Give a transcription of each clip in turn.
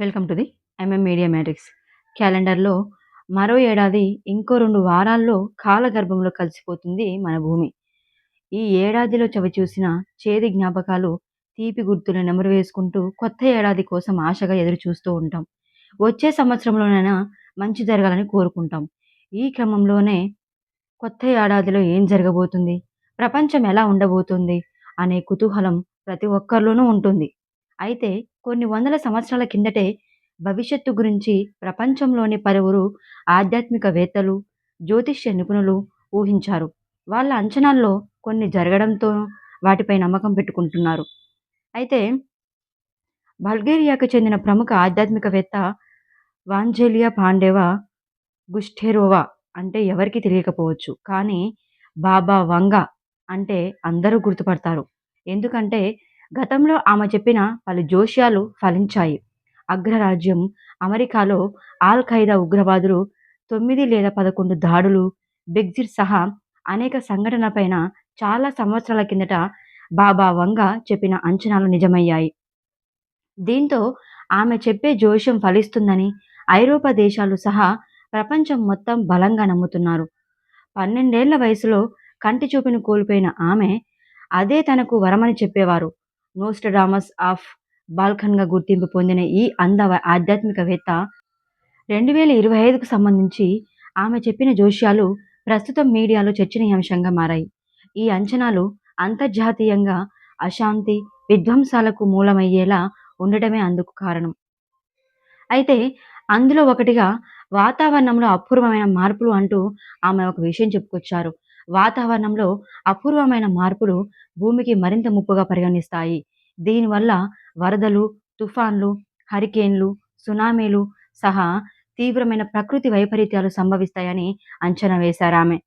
Welcome to the MM media matrix. క్యాలెండర్లో మరో ఏడాది ఇంకో రెండు వారాల్లో కాలగర్భంలో కలిసిపోతుంది మన భూమి. ఈ ఏడాదిలో చవిచూసిన చేది జ్ఞాపకాలు తీపి గుర్తులు నెమరు వేసుకుంటూ కొత్త ఏడాది కోసం ఆశగా ఎదురు చూస్తూ ఉంటాం. వచ్చే సంవత్సరంలోనైనా మంచి జరగాలని కోరుకుంటాం. ఈ క్రమంలోనే కొత్త ఏడాదిలో ఏం జరగబోతుంది? ప్రపంచం ఎలా ఉండబోతుంది? అనే కుతూహలం ప్రతి ఒక్కరిలోనూ ఉంటుంది. అయితే కొన్ని వందల సంవత్సరాల కిందటే భవిష్యత్తు గురించి ప్రపంచంలోని పలువురు ఆధ్యాత్మికవేత్తలు జ్యోతిష్య నిపుణులు ఊహించారు. వాళ్ళ అంచనాల్లో కొన్ని జరగడంతో వాటిపై నమ్మకం పెట్టుకుంటున్నారు. అయితే బల్గేరియాకు చెందిన ప్రముఖ ఆధ్యాత్మికవేత్త వాంజేలియా పాండేవా గుస్టెరోవా అంటే ఎవరికి తెలియకపోవచ్చు. కానీ బాబా వంగ అంటే అందరూ గుర్తుపడతారు. ఎందుకంటే గతంలో ఆమె చెప్పిన పలు జోష్యాలు ఫలించాయి. అగ్రరాజ్యం అమెరికాలో ఆల్ ఖైదా ఉగ్రవాదులు తొమ్మిది లేదా పదకొండు దాడులు బెగ్జిట్ సహా అనేక సంఘటనపైన చాలా సంవత్సరాల కిందట బాబా వంగ చెప్పిన అంచనాలు నిజమయ్యాయి. దీంతో ఆమె చెప్పే జోష్యం ఫలిస్తుందని ఐరోపా దేశాలు సహా ప్రపంచం మొత్తం బలంగా నమ్ముతున్నారు. పన్నెండేళ్ళ వయసులో కంటి చూపును కోల్పోయిన ఆమె అదే తనకు వరమని చెప్పేవారు. నోస్టడామస్ ఆఫ్ బాల్కన్గా గుర్తింపు పొందిన ఈ అంద ఆధ్యాత్మికవేత్త రెండు వేల ఇరవై ఐదుకు సంబంధించి ఆమె చెప్పిన జోష్యాలు ప్రస్తుతం మీడియాలో చర్చనీయాంశంగా మారాయి. ఈ అంచనాలు అంతర్జాతీయంగా అశాంతి విధ్వంసాలకు మూలమయ్యేలా ఉండటమే అందుకు కారణం. అయితే అందులో ఒకటిగా వాతావరణంలో అపూర్వమైన మార్పులు అంటూ ఆమె ఒక విషయం చెప్పుకొచ్చారు. వాతావరణంలో అపూర్వమైన మార్పులు భూమికి మరింత ముప్పుగా పరిగణిస్తాయి. దీనివల్ల వరదలు తుఫాన్లు హరికేన్లు సునామీలు సహా తీవ్రమైన ప్రకృతి వైపరీత్యాలు సంభవిస్తాయని అంచనా వేశారు ఆమె.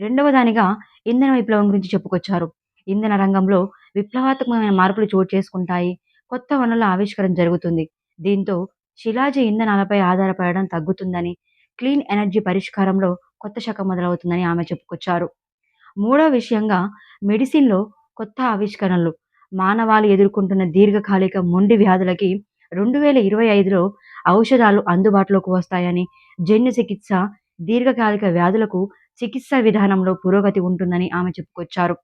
రెండవ దానిగా ఇంధన విప్లవం గురించి చెప్పుకొచ్చారు. ఇంధన రంగంలో విప్లవాత్మకమైన మార్పులు చోటు చేసుకుంటాయి. కొత్త వనరుల ఆవిష్కరణ జరుగుతుంది. దీంతో శిలాజ ఇంధనాలపై ఆధారపడడం తగ్గుతుందని క్లీన్ ఎనర్జీ పరిష్కారంలో కొత్త శాఖ మొదలవుతుందని ఆమె చెప్పుకొచ్చారు. మూడో విషయంగా మెడిసిన్లో కొత్త ఆవిష్కరణలు. మానవాళి ఎదుర్కొంటున్న దీర్ఘకాలిక మొండి వ్యాధులకి రెండు వేల ఇరవై ఐదులో ఔషధాలు అందుబాటులోకి వస్తాయని జన్యు చికిత్స దీర్ఘకాలిక వ్యాధులకు చికిత్సా విధానంలో పురోగతి ఉంటుందని ఆమె చెప్పుకొచ్చారు.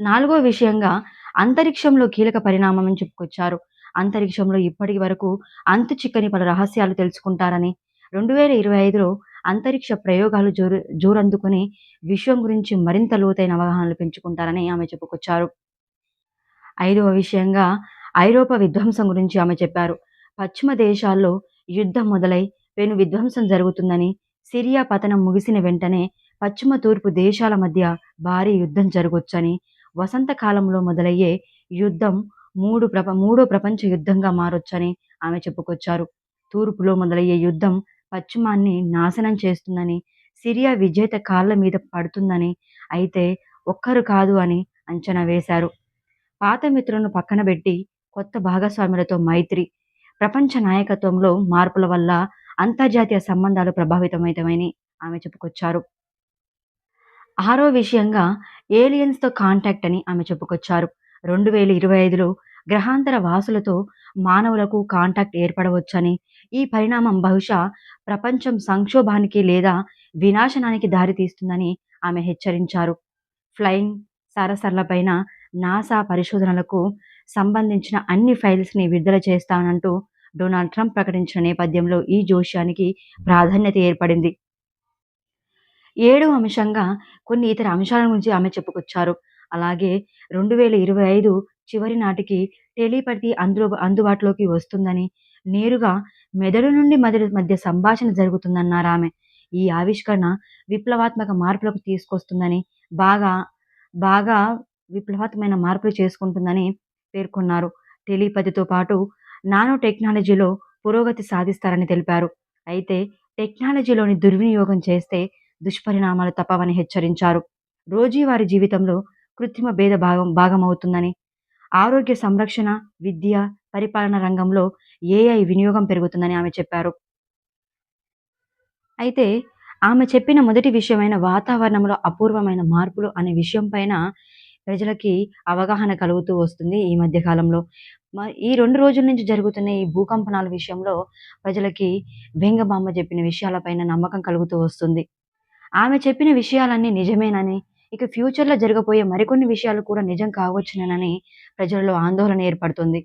నాలుగో విషయంగా అంతరిక్షంలో కీలక పరిణామం అని చెప్పుకొచ్చారు. అంతరిక్షంలో ఇప్పటి వరకు అంతు చిక్కని పలు రహస్యాలు తెలుసుకుంటారని రెండు వేల ఇరవై ఐదులో అంతరిక్ష ప్రయోగాలు జోరు జోరందుకుని విశ్వం గురించి మరింత లోతైన అవగాహనలు పెంచుకుంటారని ఆమె చెప్పుకొచ్చారు. ఐదవ విషయంగా ఐరోపా విధ్వంసం గురించి ఆమె చెప్పారు. పశ్చిమ దేశాల్లో యుద్ధం మొదలై పెను విధ్వంసం జరుగుతుందని సిరియా పతనం ముగిసిన వెంటనే పశ్చిమ తూర్పు దేశాల మధ్య భారీ యుద్ధం జరగొచ్చని వసంతకాలంలో మొదలయ్యే యుద్ధం మూడు ప్రప మూడో ప్రపంచ యుద్ధంగా మారొచ్చని ఆమె చెప్పుకొచ్చారు. తూర్పులో మొదలయ్యే యుద్ధం పశ్చిమాన్ని నాశనం చేస్తుందని సిరియా విజేత కాళ్ళ మీద పడుతుందని అయితే ఒక్కరు కాదు అని అంచనా వేశారు. పాత మిత్రులను పక్కన పెట్టి కొత్త భాగస్వాములతో మైత్రి ప్రపంచ నాయకత్వంలో మార్పుల వల్ల అంతర్జాతీయ సంబంధాలు ప్రభావితమవుతామని ఆమె చెప్పుకొచ్చారు. ఆరో విషయంగా ఏలియన్స్తో కాంటాక్ట్ అని ఆమె చెప్పుకొచ్చారు. రెండు వేల ఇరవై ఐదులో గ్రహాంతర వాసులతో మానవులకు కాంటాక్ట్ ఏర్పడవచ్చని ఈ పరిణామం బహుశా ప్రపంచం సంక్షోభానికి లేదా వినాశనానికి దారితీస్తుందని ఆమె హెచ్చరించారు. ఫ్లయింగ్ సరసర్లపైన నాసా పరిశోధనలకు సంబంధించిన అన్ని ఫైల్స్ని విడుదల చేస్తానంటూ డొనాల్డ్ ట్రంప్ ప్రకటించిన నేపథ్యంలో ఈ జోష్యానికి ప్రాధాన్యత ఏర్పడింది. ఏడవ అంశంగా కొన్ని ఇతర అంశాల గురించి ఆమె చెప్పుకొచ్చారు. అలాగే రెండు వేల ఇరవై ఐదు చివరి నాటికి టెలిపతి అందు అందుబాటులోకి వస్తుందని నేరుగా మెదడు నుండి మెదడు మధ్య సంభాషణ జరుగుతుందన్నారు ఆమె. ఈ ఆవిష్కరణ విప్లవాత్మక మార్పులకు తీసుకొస్తుందని బాగా బాగా విప్లవాత్మకమైన మార్పులు చేసుకుంటుందని పేర్కొన్నారు. టెలిపతితో పాటు నానో టెక్నాలజీలో పురోగతి సాధిస్తారని తెలిపారు. అయితే టెక్నాలజీలోని దుర్వినియోగం చేస్తే దుష్పరిణామాలు తప్పవని హెచ్చరించారు. రోజువారీ జీవితంలో కృత్రిమ భేద భాగం భాగమవుతుందని ఆరోగ్య సంరక్షణ విద్య పరిపాలన రంగంలో ఏఐ వినియోగం పెరుగుతుందని ఆమె చెప్పారు అయితే ఆమె చెప్పిన మొదటి విషయమైన వాతావరణంలో అపూర్వమైన మార్పులు అనే విషయం పైన ప్రజలకి అవగాహన కలుగుతూ వస్తుంది ఈ మధ్య కాలంలో. మ ఈ రెండు రోజుల నుంచి జరుగుతున్న ఈ భూకంపనాల విషయంలో ప్రజలకి వెంగబామ్మ చెప్పిన విషయాలపైన నమ్మకం కలుగుతూ వస్తుంది. ఆమె చెప్పిన విషయాలన్నీ నిజమేనని, ఇక ఫ్యూచర్‌లో జరగబోయే మరికొన్ని విషయాలు కూడా నిజం కావచ్చునని ప్రజలలో ఆందోళన ఏర్పడుతుంది.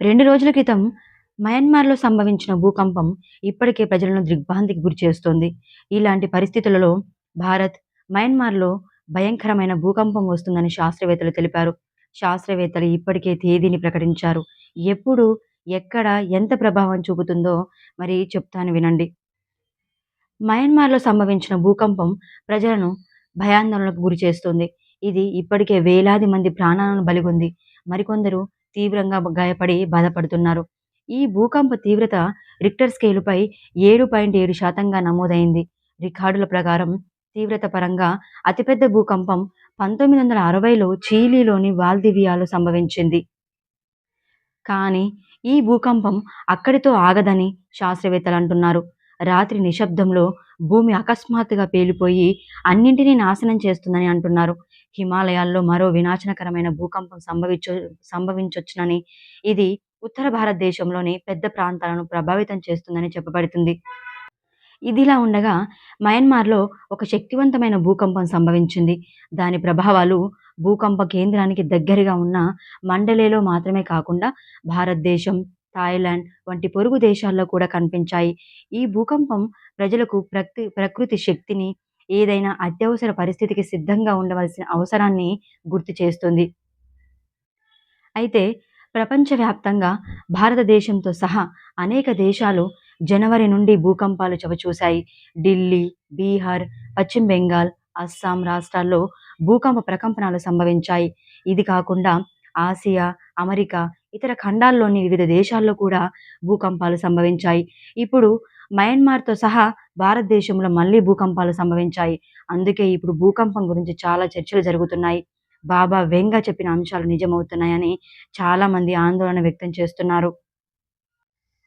రెండు రోజుల క్రితం మయన్మార్‌లో సంభవించిన భూకంపం ఇప్పటికే ప్రజలను దిగ్భ్రాంతికి గురిచేస్తోంది. ఇలాంటి పరిస్థితులలో భారత్, మయన్మార్‌లో భయంకరమైన భూకంపం వస్తుందని శాస్త్రవేత్తలు తెలిపారు. శాస్త్రవేత్తలు ఇప్పటికే తేదీని ప్రకటించారు. ఎప్పుడు, ఎక్కడ, ఎంత ప్రభావం చూపుతుందో మరి చెప్తాను వినండి. మయన్మార్‌లో సంభవించిన భూకంపం ప్రజలను భయాందోళనకు గురి చేస్తుంది ఇది ఇప్పటికే వేలాది మంది ప్రాణాలను బలిగొంది. మరికొందరు తీవ్రంగా గాయపడి బాధపడుతున్నారు. ఈ భూకంప తీవ్రత రిక్టర్ స్కేలుపై ఏడు పాయింట్ ఏడు శాతంగా నమోదైంది. రికార్డుల ప్రకారం తీవ్రత పరంగా అతిపెద్ద భూకంపం పంతొమ్మిది వందల అరవైలో చీలీలోని వాల్దివియాలో సంభవించింది. కానీ ఈ భూకంపం అక్కడితో ఆగదని శాస్త్రవేత్తలు అంటున్నారు రాత్రి నిశ్శబ్దంలో భూమి అకస్మాత్తుగా పేలిపోయి అన్నింటినీ నాశనం చేస్తుందని అంటున్నారు. హిమాలయాల్లో మరో వినాశనకరమైన భూకంపం సంభవించొ సంభవించొచ్చునని, ఇది ఉత్తర భారతదేశంలోని పెద్ద ప్రాంతాలను ప్రభావితం చేస్తుందని చెప్పబడుతుంది. ఇదిలా ఉండగా మయన్మార్‌లో ఒక శక్తివంతమైన భూకంపం సంభవించింది. దాని ప్రభావాలు భూకంప కేంద్రానికి దగ్గరగా ఉన్న మండలేలో మాత్రమే కాకుండా భారతదేశం, థాయిలాండ్ వంటి పొరుగు దేశాల్లో కూడా కనిపించాయి. ఈ భూకంపం ప్రజలకు ప్రకృతి ప్రకృతి శక్తిని, ఏదైనా అత్యవసర పరిస్థితికి సిద్ధంగా ఉండవలసిన అవసరాన్ని గుర్తు చేస్తుంది. అయితే ప్రపంచవ్యాప్తంగా భారతదేశంతో సహా అనేక దేశాలు జనవరి నుండి భూకంపాలు చవిచూశాయి. ఢిల్లీ, బీహార్, పశ్చిమ బెంగాల్, అస్సాం రాష్ట్రాల్లో భూకంప ప్రకంపనలు సంభవించాయి. ఇది కాకుండా ఆసియా, అమెరికా, ఇతర ఖండాల్లోని వివిధ దేశాల్లో కూడా భూకంపాలు సంభవించాయి. ఇప్పుడు మయన్మార్‌తో సహా భారతదేశంలో మళ్ళీ భూకంపాలు సంభవించాయి. అందుకే ఇప్పుడు భూకంపం గురించి చాలా చర్చలు జరుగుతున్నాయి. బాబా వెంగా చెప్పిన అంశాలు నిజమవుతున్నాయని చాలామంది ఆందోళన వ్యక్తం చేస్తున్నారు.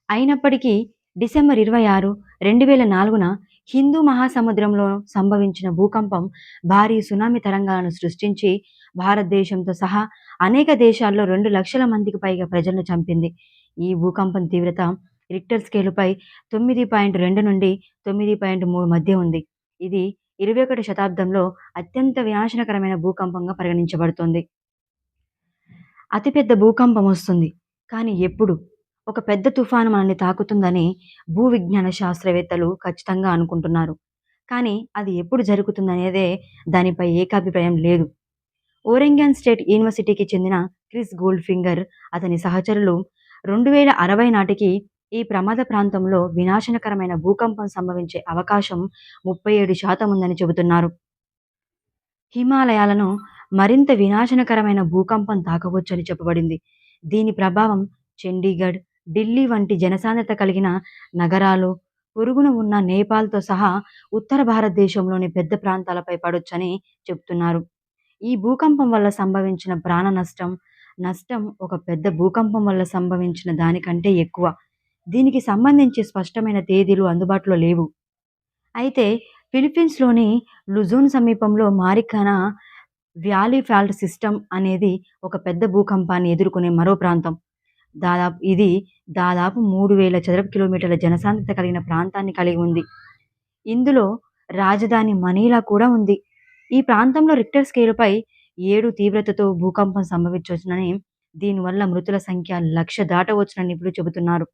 అయినప్పటికీ డిసెంబర్ ఇరవై ఆరు, రెండు వేల నాలుగున హిందూ మహాసముద్రంలో సంభవించిన భూకంపం భారీ సునామీ తరంగాలను సృష్టించి భారతదేశంతో సహా అనేక దేశాల్లో రెండు లక్షల మందికి పైగా ప్రజలను చంపింది. ఈ భూకంపం తీవ్రత రిక్టర్ స్కేలుపై తొమ్మిది పాయింట్ రెండు నుండి తొమ్మిది పాయింట్ మూడు మధ్య ఉంది. ఇది ఇరవై ఒకటి శతాబ్దంలో అత్యంత వినాశనకరమైన భూకంపంగా పరిగణించబడుతుంది అతిపెద్ద భూకంపం వస్తుంది. కానీ ఎప్పుడు? ఒక పెద్ద తుఫాను మనల్ని తాకుతుందని భూవిజ్ఞాన శాస్త్రవేత్తలు ఖచ్చితంగా అనుకుంటున్నారు. కానీ అది ఎప్పుడు జరుగుతుందనేదే దానిపై ఏకాభిప్రాయం లేదు. ఓరెగాన్ స్టేట్ యూనివర్సిటీకి చెందిన క్రిస్ గోల్డ్ఫింగర్, అతని సహచరులు రెండు వేల అరవై నాటికి ఈ ప్రమాద ప్రాంతంలో వినాశనకరమైన భూకంపం సంభవించే అవకాశం ముప్పై ఏడు శాతం ఉందని చెబుతున్నారు. హిమాలయాలను మరింత వినాశనకరమైన భూకంపం తాకవచ్చని చెప్పబడింది. దీని ప్రభావం చండీగఢ్, ఢిల్లీ వంటి జనసాంద్రత కలిగిన నగరాలు, పొరుగున ఉన్న నేపాల్‌తో సహా ఉత్తర భారతదేశంలోని పెద్ద ప్రాంతాలపై పడొచ్చని చెబుతున్నారు. ఈ భూకంపం వల్ల సంభవించిన ప్రాణ నష్టం, నష్టం ఒక పెద్ద భూకంపం వల్ల సంభవించిన దానికంటే ఎక్కువ. దీనికి సంబంధించి స్పష్టమైన తేదీలు అందుబాటులో లేవు. అయితే ఫిలిప్పీన్స్‌లోని లుజోన్ సమీపంలో మారికానా వ్యాలీ ఫాల్ట్ సిస్టమ్ అనేది ఒక పెద్ద భూకంపాన్ని ఎదుర్కొనే మరో ప్రాంతం. దాదాపు ఇది దాదాపు మూడు వేల చదరపు కిలోమీటర్ల జనసాంద్రత కలిగిన ప్రాంతాన్ని కలిగి ఉంది. ఇందులో రాజధాని మనీలా కూడా ఉంది. ఈ ప్రాంతంలో రిక్టర్ స్కేలుపై ఏడు తీవ్రతతో భూకంపం సంభవించవచ్చునని దీనివల్ల మృతుల సంఖ్య లక్ష దాటవచ్చునని నిపుణులు చెబుతున్నారు.